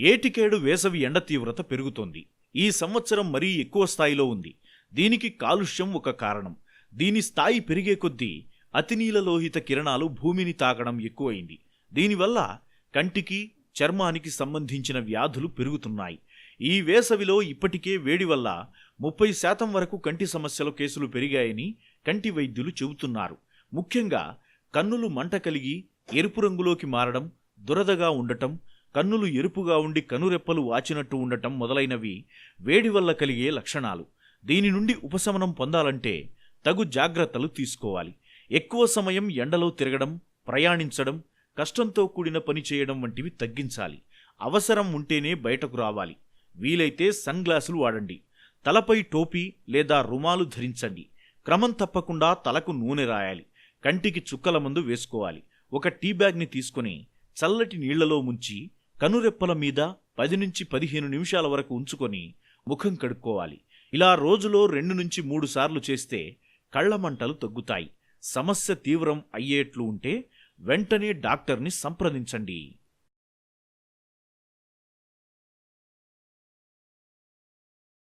ఏటికేడు వేసవి ఎండ తీవ్రత పెరుగుతోంది. ఈ సంవత్సరం మరీ ఎక్కువ స్థాయిలో ఉంది. దీనికి కాలుష్యం ఒక కారణం. దీని స్థాయి పెరిగే కొద్దీ అతినీలలోహిత కిరణాలు భూమిని తాకడం ఎక్కువైంది. దీనివల్ల కంటికి చర్మానికి సంబంధించిన వ్యాధులు పెరుగుతున్నాయి. ఈ వేసవిలో ఇప్పటికే వేడి వల్ల ముప్పై శాతం వరకు కంటి సమస్యల కేసులు పెరిగాయని కంటి వైద్యులు చెబుతున్నారు. ముఖ్యంగా కన్నులు మంట కలిగి ఎరుపు రంగులోకి మారడం దురదగా ఉండటం కన్నులు ఎరుపుగా ఉండి కనురెప్పలు వాచినట్టు ఉండటం మొదలైనవి వేడి వల్ల కలిగే లక్షణాలు. దీని నుండి ఉపశమనం పొందాలంటే తగు జాగ్రత్తలు తీసుకోవాలి. ఎక్కువ సమయం ఎండలో తిరగడం ప్రయాణించడం కష్టంతో కూడిన పని చేయడం వంటివి తగ్గించాలి. అవసరం ఉంటేనే బయటకు రావాలి. వీలైతే సన్ గ్లాసులు వాడండి. తలపై టోపీ లేదా రుమాలు ధరించండి. క్రమం తప్పకుండా తలకు నూనె రాయాలి. కంటికి చుక్కల మందు వేసుకోవాలి. ఒక టీ బ్యాగ్ని తీసుకుని చల్లటి నీళ్ళలో ముంచి కనురెప్పల మీద పది నుంచి పదిహేను నిమిషాల వరకు ఉంచుకొని ముఖం కడుక్కోవాలి. ఇలా రోజులో రెండు నుంచి మూడు సార్లు చేస్తే కళ్ళ మంటలు తగ్గుతాయి. సమస్య తీవ్రం అయ్యేట్లు ఉంటే వెంటనే డాక్టర్ని సంప్రదించండి.